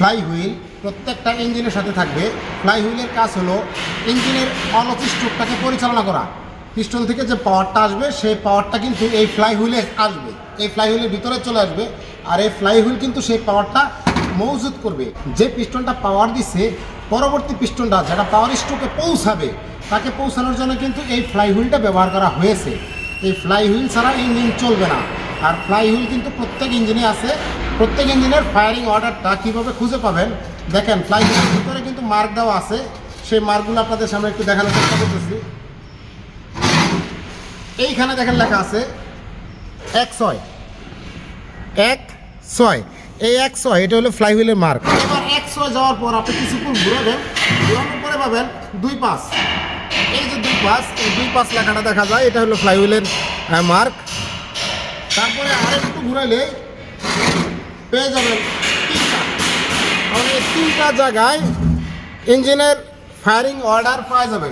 Fly wheel প্রত্যেকটা ইঞ্জিনের সাথে থাকবে। ফ্লাই হুইলের কাজ হলো ইঞ্জিনের অলসি স্ট্রোকটাকে পরিচালনা করা। পিস্টন থেকে যে পাওয়ারটা আসবে, সেই পাওয়ারটা কিন্তু এই ফ্লাই হুইলে আসবে। এই ফ্লাই হুইলের ভিতরে চলে আসবে আর এই ফ্লাই হুইল কিন্তু সেই পাওয়ারটা মজুত করবে। যে পিস্টনটা পাওয়ার দিছে, পরবর্তী পিস্টনটা যেটা পাওয়ার স্ট্রোকে পৌঁছাবে, তাকে পৌঁছানোর জন্য কিন্তু এই ফ্লাই হুইলটা ব্যবহার করা হয়েছে। এই ফ্লাই হুইল ছাড়া ইঞ্জিন চলবে না। আর ফ্লাই হুইল কিন্তু প্রত্যেক ইঞ্জিনে আছে। প্রত্যেক ইঞ্জিনের ফায়ারিং অর্ডারটা কীভাবে খুঁজে পাবেন? দেখেন ফ্লাই ভিতরে কিন্তু মার্ক দেওয়া আছে। সেই মার্কগুলো আপনাদের সামনে একটু দেখানোর চেষ্টা করতেছি। এইখানে দেখেন লেখা আছে এক ছয় এক ছয় এই এক ছয় এটা হলো ফ্লাই হুইলের মার্ক এবার এক ছয় যাওয়ার পর আপনি কিছুক্ষণ ঘুরাবেন। ঘুরানোর পরে পাবেন দুই পাঁচ এই যে দুই পাঁচ এই দুই পাঁচ লেখাটা দেখা যায়, এটা হলো ফ্লাই হুইলের মার্ক তারপরে আরেকটু ঘুরাইলে পেয়ে যাবেন তিনটা। আর এই তিনটা জায়গায় ইঞ্জিনের ফায়ারিং অর্ডার পাওয়া যাবে।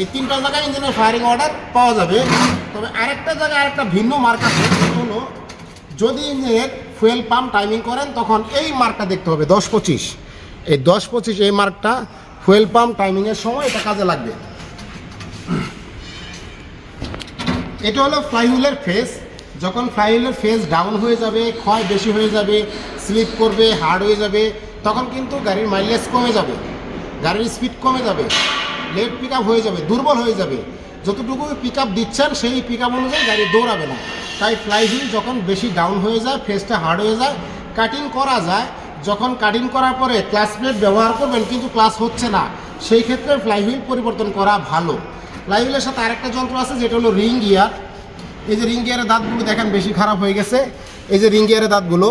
এই তিনটা জায়গায় ইঞ্জিনের ফায়ারিং অর্ডার পাওয়া যাবে। তবে আরেকটা জায়গায় আরেকটা ভিন্ন মার্ক আছে। হলো, যদি ইঞ্জিনের ফুয়েল পাম্প টাইমিং করেন, তখন এই মার্কটা দেখতে হবে, দশ পঁচিশ। এই দশ পঁচিশ এই মার্কটা ফুয়েল পাম্প টাইমিংয়ের সময় এটা কাজে লাগবে। এটা হলো ফ্লাইহুইলের ফেস যখন ফ্লাইহুইলের ফেস ডাউন হয়ে যাবে, ক্ষয় বেশি হয়ে যাবে স্লিপ করবে হার্ড হয়ে যাবে, তখন কিন্তু গাড়ির মাইলেজ কমে যাবে, গাড়ির স্পিড কমে যাবে লেট পিক হয়ে যাবে, দুর্বল হয়ে যাবে। যতটুকু পিক দিচ্ছেন, সেই পিক অনুযায়ী গাড়ি দৌড়াবে না। তাই ফ্লাইহুইল যখন বেশি ডাউন হয়ে যায় ফেসটা হার্ড হয়ে যায় কাটিং করা যায়, যখন কাটিং করার পরে ক্লাস প্লেট ব্যবহার করবেন, কিন্তু ক্লাস হচ্ছে না। সেই ক্ষেত্রে ফ্লাইহুইল পরিবর্তন করা ভালো। ফ্লাইহুইলের সাথে আরেকটা যন্ত্র আছে, যেটা হলো রিং গিয়ার এই যে রিং গিয়ারের দাঁতগুলো দেখেন বেশি খারাপ হয়ে গেছে। এই যে রিং গিয়ারের দাঁতগুলো।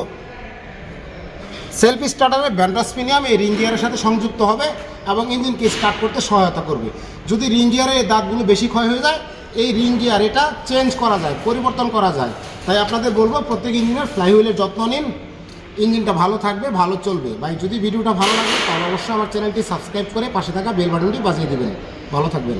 সেলফ স্টার্টারের ব্যান্ডাসপিনিয়াম এই রিং গিয়ারের সাথে সংযুক্ত হবে এবং ইঞ্জিনকে স্টার্ট করতে সহায়তা করবে। যদি রিং গিয়ারের এই দাঁতগুলো বেশি ক্ষয় হয়ে যায়, এই রিং গিয়ার এটা চেঞ্জ করা যায়, পরিবর্তন করা যায়। তাই আপনাদের বলব, প্রত্যেক ইঞ্জিনের ফ্লাইহুইলের যত্ন নিন। ইঞ্জিনটা ভালো থাকবে, ভালো চলবে। ভাই, যদি ভিডিওটা ভালো লাগে, তাহলে অবশ্যই আমার চ্যানেলটি সাবস্ক্রাইব করে পাশে থাকা বেল বাটনটি বাজিয়ে দেবেন। ভালো থাকবেন।